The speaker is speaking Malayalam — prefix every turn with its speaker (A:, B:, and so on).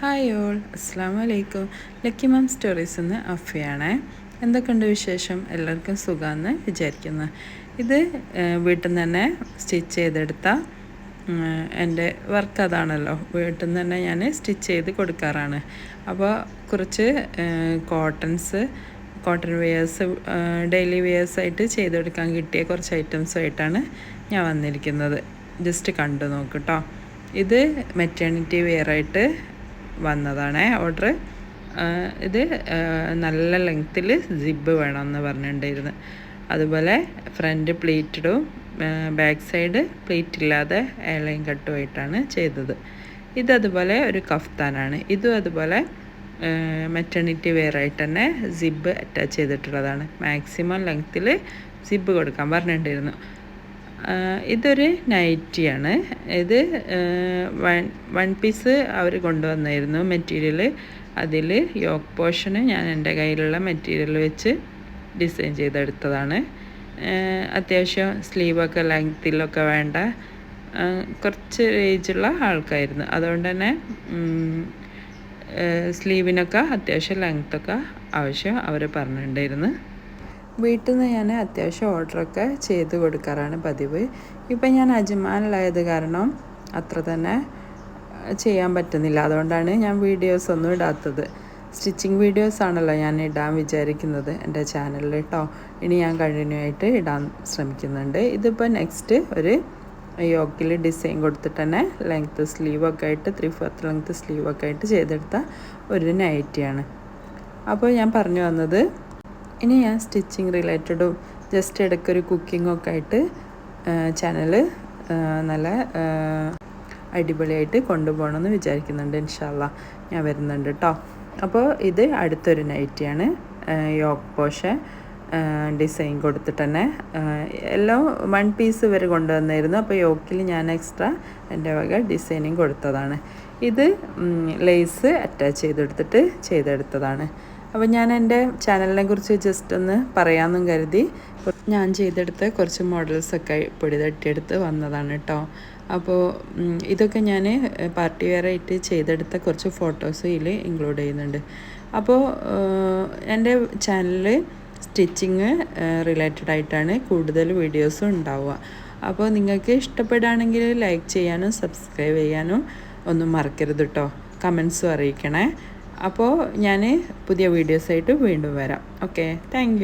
A: ഹായ് ഓൾ അസ്സാം വലൈക്കും ലക്കി മാം സ്റ്റോറീസ് എന്ന് അഫയാണേ എന്തൊക്കെയുണ്ട് വിശേഷം? എല്ലാവർക്കും സുഖമെന്ന് വിചാരിക്കുന്നു. ഇത് വീട്ടിൽ നിന്ന് തന്നെ സ്റ്റിച്ച് ചെയ്തെടുത്ത എന്റെ വർക്ക് അതാണല്ലോ. വീട്ടിൽ നിന്ന് തന്നെ ഞാൻ സ്റ്റിച്ച് ചെയ്ത് കൊടുക്കാറാണ്. അപ്പോൾ കുറച്ച് cottons cotton wears daily wears ആയിട്ട് ചെയ്ത് കൊടുക്കാൻ കിട്ടിയ കുറച്ച് ഐറ്റംസുമായിട്ടാണ് ഞാൻ വന്നിരിക്കുന്നത്. ജസ്റ്റ് കണ്ടു നോക്ക് കേട്ടോ ഇത് മെറ്റേണിറ്റി വെയറായിട്ട് വന്നതാണ് ഓർഡർ ഇത് നല്ല ലെങ്ത്തിൽ സിബ് വേണമെന്ന് പറഞ്ഞിട്ടുണ്ടായിരുന്നു. അതുപോലെ ഫ്രണ്ട് പ്ലേറ്റഡും ബാക്ക് സൈഡ് പ്ലേറ്റ് ഇല്ലാതെ ഏലയും കട്ടുമായിട്ടാണ് ചെയ്തത്. ഇതതുപോലെ ഒരു കഫ്താനാണ്. ഇതും അതുപോലെ മെറ്റേണിറ്റി വെയർ ആയിട്ട് തന്നെ സിബ് അറ്റാച്ച് ചെയ്തിട്ടുള്ളതാണ്. മാക്സിമം ലെങ്ത്തിൽ സിബ് കൊടുക്കാൻ പറഞ്ഞിട്ടുണ്ടായിരുന്നു. ഇതൊരു നൈറ്റിയാണ്. ഇത് വൺ വൺ പീസ് അവർ കൊണ്ടുവന്നായിരുന്നു മെറ്റീരിയൽ അതിൽ യോക്ക് പോർഷന് ഞാൻ എന്റെ കയ്യിലുള്ള മെറ്റീരിയൽ വെച്ച് ഡിസൈൻ ചെയ്തെടുത്തതാണ്. അത്യാവശ്യം സ്ലീവൊക്കെ ലെങ്ത്തിലൊക്കെ വേണ്ട കുറച്ച് ഏജുള്ള ആൾക്കായിരുന്നു. അതുകൊണ്ട് തന്നെ സ്ലീവിനൊക്കെ അത്യാവശ്യം ലെങ്ത്തൊക്കെ ആവശ്യം അവർ പറഞ്ഞിട്ടുണ്ടായിരുന്നു. വീട്ടിൽ നിന്ന് ഞാൻ അത്യാവശ്യം ഓർഡറൊക്കെ ചെയ്ത് കൊടുക്കാറാണ് പതിവ്. ഇപ്പം ഞാൻ അജ്മാനിലായത് കാരണം അത്ര തന്നെ ചെയ്യാൻ പറ്റുന്നില്ല. അതുകൊണ്ടാണ് ഞാൻ വീഡിയോസ് ഒന്നും ഇടാത്തത്. സ്റ്റിച്ചിങ് വീഡിയോസ് ആണല്ലോ ഞാൻ ഇടാൻ വിചാരിക്കുന്നത് എന്റെ ചാനലിൽ കേട്ടോ ഇനി ഞാൻ കണ്ടിന്യൂ ആയിട്ട് ഇടാൻ ശ്രമിക്കുന്നുണ്ട്. ഇതിപ്പോൾ നെക്സ്റ്റ് ഒരു യോക്കിൽ ഡിസൈൻ കൊടുത്തിട്ട് തന്നെ ലെങ്ത്ത് സ്ലീവൊക്കെ ആയിട്ട് ത്രീ ഫോർത്ത് ലെങ്ത്ത് സ്ലീവൊക്കെ ആയിട്ട് ചെയ്തെടുത്ത ഒരു നൈറ്റിയാണ്. അപ്പോൾ ഞാൻ പറഞ്ഞു വന്നത് ഇനി ഞാൻ സ്റ്റിച്ചിങ് റിലേറ്റഡും ജസ്റ്റ് ഇടയ്ക്കൊരു കുക്കിങ്ങും ഒക്കെ ആയിട്ട് ചാനൽ നല്ല അടിപൊളിയായിട്ട് അടിപൊളിയായിട്ട് കൊണ്ടുപോകണമെന്ന് വിചാരിക്കുന്നുണ്ട് ഇൻഷാല്ല ഞാൻ വരുന്നുണ്ട് കേട്ടോ അപ്പോൾ ഇത് അടുത്തൊരു നൈറ്റിയാണ് യോക്ക് പോഷ ഡിസൈൻ കൊടുത്തിട്ട് തന്നെ. എല്ലാം വൺ പീസ് വരെ കൊണ്ടുവന്നായിരുന്നു. അപ്പോൾ യോക്കിൽ ഞാൻ എക്സ്ട്രാ എന്റെ വക ഡിസൈനിങ് കൊടുത്തതാണ്. ഇത് ലേസ് അറ്റാച്ച് ചെയ്തെടുത്തിട്ട് ചെയ്തെടുത്തതാണ്. അപ്പോൾ ഞാൻ എന്റെ ചാനലിനെ കുറിച്ച് ജസ്റ്റ് ഒന്ന് പറയാമെന്നും കരുതി. ഞാൻ ചെയ്തെടുത്ത കുറച്ച് മോഡൽസൊക്കെ പൊടി തട്ടിയെടുത്ത് വന്നതാണ് കേട്ടോ അപ്പോൾ ഇതൊക്കെ ഞാൻ പാർട്ടി വെയർ ആയിട്ട് ചെയ്തെടുത്ത കുറച്ച് ഫോട്ടോസ് ഇതിൽ ഇൻക്ലൂഡ് ചെയ്യുന്നുണ്ട്. അപ്പോൾ എന്റെ ചാനലിൽ സ്റ്റിച്ചിങ് റിലേറ്റഡ് ആയിട്ടാണ് കൂടുതൽ വീഡിയോസും ഉണ്ടാവുക. അപ്പോൾ നിങ്ങൾക്ക് ഇഷ്ടപ്പെടുകയാണെങ്കിൽ ലൈക്ക് ചെയ്യാനും സബ്സ്ക്രൈബ് ചെയ്യാനും ഒന്നും മറക്കരുത് കേട്ടോ കമൻസും അറിയിക്കണേ. അപ്പോൾ ഞാൻ പുതിയ വീഡിയോസായിട്ട് വീണ്ടും വരാം. Okay thank